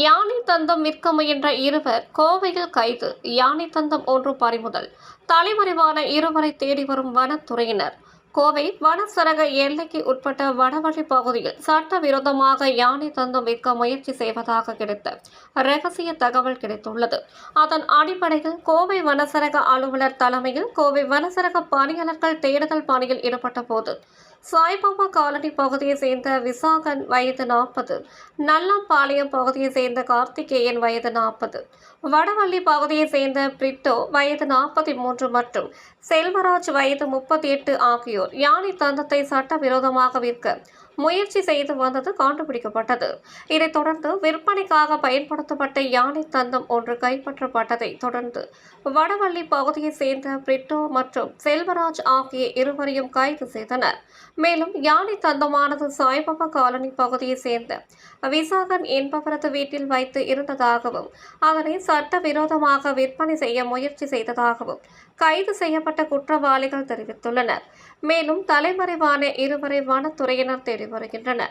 யானை தந்தம் விற்க முயன்ற இருவர் கோவையில் கைது. யானை தந்தம் ஒன்று பறிமுதல். தலைமறைவான இருவரை தேடி வரும் வனத்துறையினர். கோவை வனசரக எல்லைக்கு உட்பட்ட வடவழி பகுதியில் சட்டவிரோதமாக யானை தந்தம் விற்க முயற்சி செய்வதாக கிடைத்த ரகசிய தகவல் கிடைத்துள்ளது. அதன் அடிப்படையில் கோவை வனசரக அலுவலர் தலைமையில் கோவை வனசரக பணியாளர்கள் தேடுதல் பணியில் ஈடுபட்ட போது சாய்பாபா காலனி பகுதியை சேர்ந்த விசாகன் வயது நாற்பது நல்லாம்பாளையம் பகுதியை சேர்ந்த கார்த்திகேயன் வயது நாற்பது வடவள்ளி பகுதியை சேர்ந்த பிரிட்டோ வயது நாற்பத்தி மூன்று மற்றும் செல்வராஜ் வயது முப்பத்தி எட்டு ஆகியோர். யானை தந்தத்தை சட்டவிரோதமாக விற்க முயற்சி செய்து வந்தது கண்டுபிடிக்கப்பட்டது. இதைத் தொடர்ந்து விற்பனைக்காக பயன்படுத்தப்பட்ட யானை தந்தம் ஒன்று கைப்பற்றப்பட்டதை தொடர்ந்து வடவள்ளி பகுதியை சேர்ந்த பிரிட்டோ மற்றும் செல்வராஜ் ஆகிய இருவரையும் கைது செய்தனர். மேலும் யானை தந்தமானது சாய்பாபா காலனி பகுதியை சேர்ந்த விசாகன் என்பவரது வீட்டில் வைத்து இருந்ததாகவும் அதனை சட்டவிரோதமாக விற்பனை செய்ய முயற்சி செய்ததாகவும் கைது செய்யப்பட்ட குற்றவாளிகள் தெரிவித்துள்ளனர். மேலும் தலைமறைவான இருவரை வனத்துறையினர் தேடி வருகின்றனர்